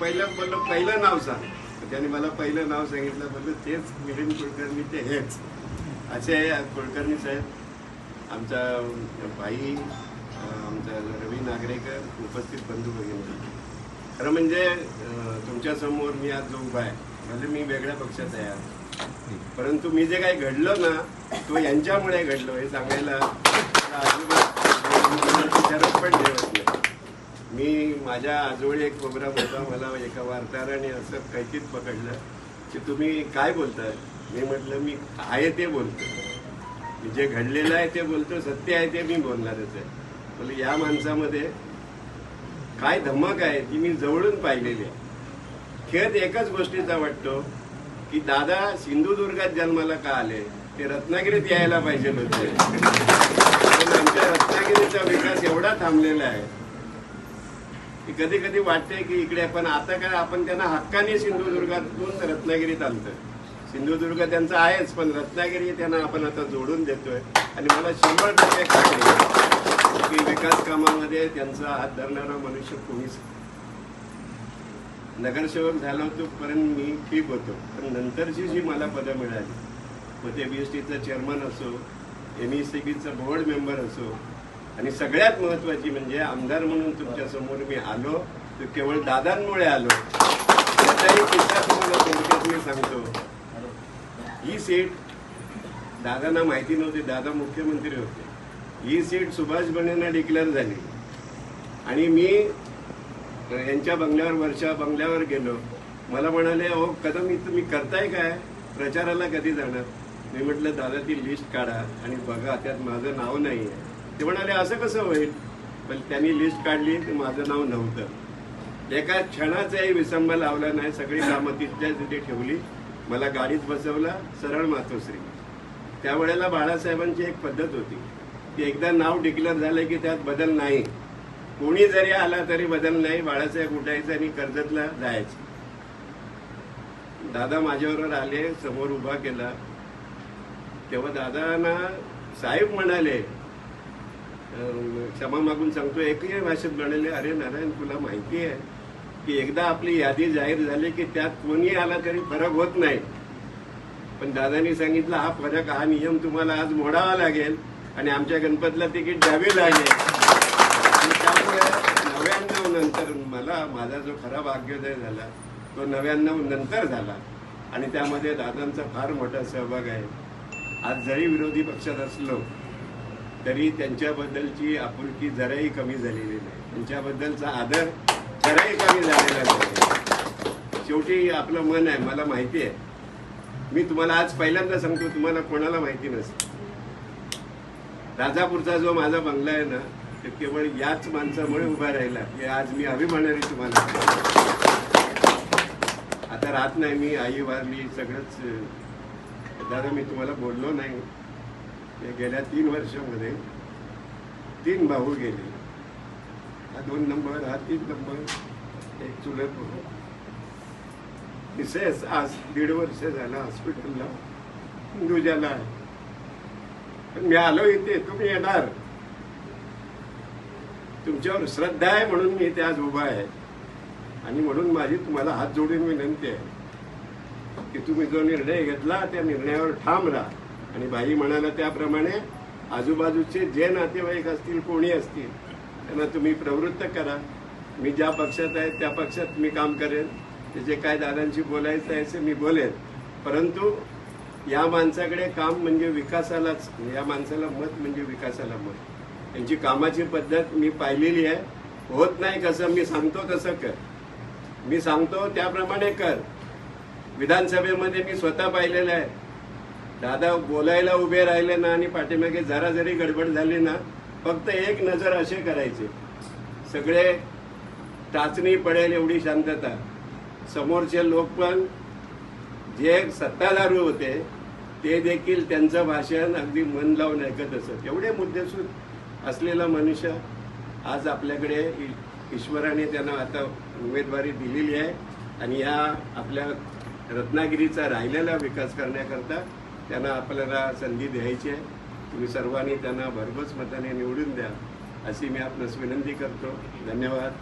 पहिलं बोललो पहिलं नाव सांग. त्याने मला पहिलं नाव सांगितलं बोललो तेच मिलिंद कुलकर्णी ते हेच. असे कुलकर्णी साहेब आमचा भाई आमचा रवी नागरेकर उपस्थित बंधू भगिनी. खरं म्हणजे तुमच्यासमोर मी आज जो उभा आहे. म्हणजे मी वेगळ्या पक्षात आहे आज. परंतु मी जे काही घडलं ना तो यांच्यामुळे घडलो हे सांगायला आजूबाजू शरद माझ्या आजोळी एक प्रोग्राम होता मला एका वार्ताहराने असं कैकीत पकडलं की तुम्ही काय बोलताय? मी म्हटलं मी आहे ते बोलतो. जे घडलेलं आहे ते बोलतो सत्य आहे ते मी बोलणारच आहे. म्हणजे या माणसामध्ये काय धमक आहे ती मी जवळून पाहिलेली आहे. खेळ एकाच गोष्टीचा वाटतो की दादा सिंधुदुर्गात जन्माला का आले? ते रत्नागिरीत यायला पाहिजे होते. आमच्या रत्नागिरीचा विकास एवढा थांबलेला आहे की कधी कधी वाटते की इकडे पण आता काय आपण त्यांना हक्काने सिंधुदुर्गातून रत्नागिरीत आणतोय. सिंधुदुर्ग त्यांचं आहेच पण रत्नागिरी त्यांना आपण आता जोडून देतोय. आणि मला शंभर टक्के खात्री की विकास कामामध्ये त्यांचा हात धरणारा मनुष्य कोणीच नगरसेवक झालो होतो पर्यंत मी ठीक होतो. पण नंतरची जी मला पदं मिळाली मग ते बी एस टीचं चेअरमन असो एम ई सी बीचं बोर्ड मेंबर असो आणि सगळ्यात महत्वाची म्हणजे आमदार म्हणून तुमच्यासमोर मी आलो तर केवळ दादांमुळे आलो. त्याचाही किस्सा तुम्हाला थोडक्यात मी सांगतो. ही सीट दादांना माहिती नव्हती दादा मुख्यमंत्री होते. ही सीट सुभाष बनेंना डिक्लेअर झाली. आणि मी यांच्या बंगल्यावर वर्षा बंगल्यावर गेलो. मला म्हणाले अहो कदम मी तुम्ही करताय काय? प्रचाराला कधी जाणार? मी म्हटलं दादा ती लिस्ट काढा आणि बघा त्यात माझं नाव नाही आहे ते म्हणाले असं कसं होईल? पण त्यांनी लिस्ट काढली तर माझं नाव नव्हतं. एका क्षणाचाही विसंब लावला नाही सगळी कामं तिथल्या तिथे ठेवली. मला गाडीत बसवला सरळ मातोश्री. त्यावेळेला बाळासाहेबांची एक पद्धत होती. की एकदा नाव डिक्लेअर झालं की त्यात बदल नाही. कोणी जरी आला तरी बदल नाही बाळासाहेब उठायचं आणि कर्जतला जायचं. दादा माझ्याबरोबर आले समोर उभा केला. तेव्हा दादांना साहेब म्हणाले क्षमा मागून सांगतो एकही भाषेत म्हणाले अरे नारायण तुला माहिती आहे की एकदा आपली यादी जाहीर झाली की त्यात कोणी आला तरी फरक होत नाही. पण दादानी सांगितलं हा फरक हा नियम तुम्हाला आज मोडावा लागेल आणि आमच्या गणपतला तिकीट द्यावे लागेल. त्यामुळे नव्याण्णव नंतर मला माझा जो खरा भाग्योदय झाला तो नव्याण्णव नंतर झाला. आणि त्यामध्ये दादांचा फार मोठा सहभाग आहे. आज जरी विरोधी पक्षात असलो तरी त्यांच्याबद्दलची आपुलकी जराही कमी झालेली नाही. त्यांच्याबद्दलचा आदर जराही कमी झालेला नाही. शेवटी आपलं मन आहे मला माहिती आहे. मी तुम्हाला आज पहिल्यांदा सांगतो तुम्हाला कोणाला माहिती नसते. राजापूरचा जो माझा बंगला आहे ना ते केवळ याच माणसामुळे उभा राहिला. हे आज मी अभिमानाने तुम्हाला आता राहत नाही मी आई वारली सगळंच. दादा मी तुम्हाला बोललो नाही. या गेल्या तीन वर्षामध्ये तीन भाऊ गेले. हा दोन नंबर हा तीन नंबर एक चुलत भाऊ. मिसेस आज दीड वर्ष झालं हॉस्पिटलला हिंदुजाला आहे. पण मी आलो इथे तुम्ही येणार. तुमच्यावर श्रद्धा आहे म्हणून मी इथे आज उभा आहे. आणि म्हणून माझी तुम्हाला हात जोडून विनंती आहे की तुम्ही जो निर्णय घेतला त्या निर्णयावर ठाम राहा. आणि बाई म्हणाला त्याप्रमाणे आजूबाजूचे जे नातेवाईक असतील कोणी असतील त्यांना तुम्ही प्रवृत्त करा. मी ज्या पक्षात आहे त्या पक्षात मी काम करेन. त्याचे काय दादांशी बोलायचं आहे ते मी बोलेन. परंतु या माणसाकडे काम म्हणजे विकासालाच या माणसाला मत म्हणजे विकासाला मत. त्यांची कामाची पद्धत मी पाहिलेली आहे. होत नाही कसं मी सांगतो तसं कर. मी सांगतो त्याप्रमाणे कर. विधानसभेमध्ये मी स्वतः पाहिलेलं आहे. दादा बोलायला उभे राहिले ना आणि पाठीमागे जरा जरी गडबड झाली ना फक्त एक नजर असे करायचे. सगळे टाचणी पडेल एवढी शांतता. समोरचे लोक पण जे सत्ताधारू होते ते देखील त्यांचं भाषण अगदी मन लावून ऐकत असत. एवढे मुद्देसूद असलेला मनुष्य आज आपल्याकडे ईश्वराने त्यांना आता उमेदवारी दिलेली आहे. आणि या आपल्या रत्नागिरीचा राहिलेला विकास करण्याकरता त्यांना आपल्याला संधी द्यायची आहे. तुम्ही सर्वांनी त्यांना भरघोस मताने निवडून द्या अशी मी आपणास विनंती करतो. धन्यवाद.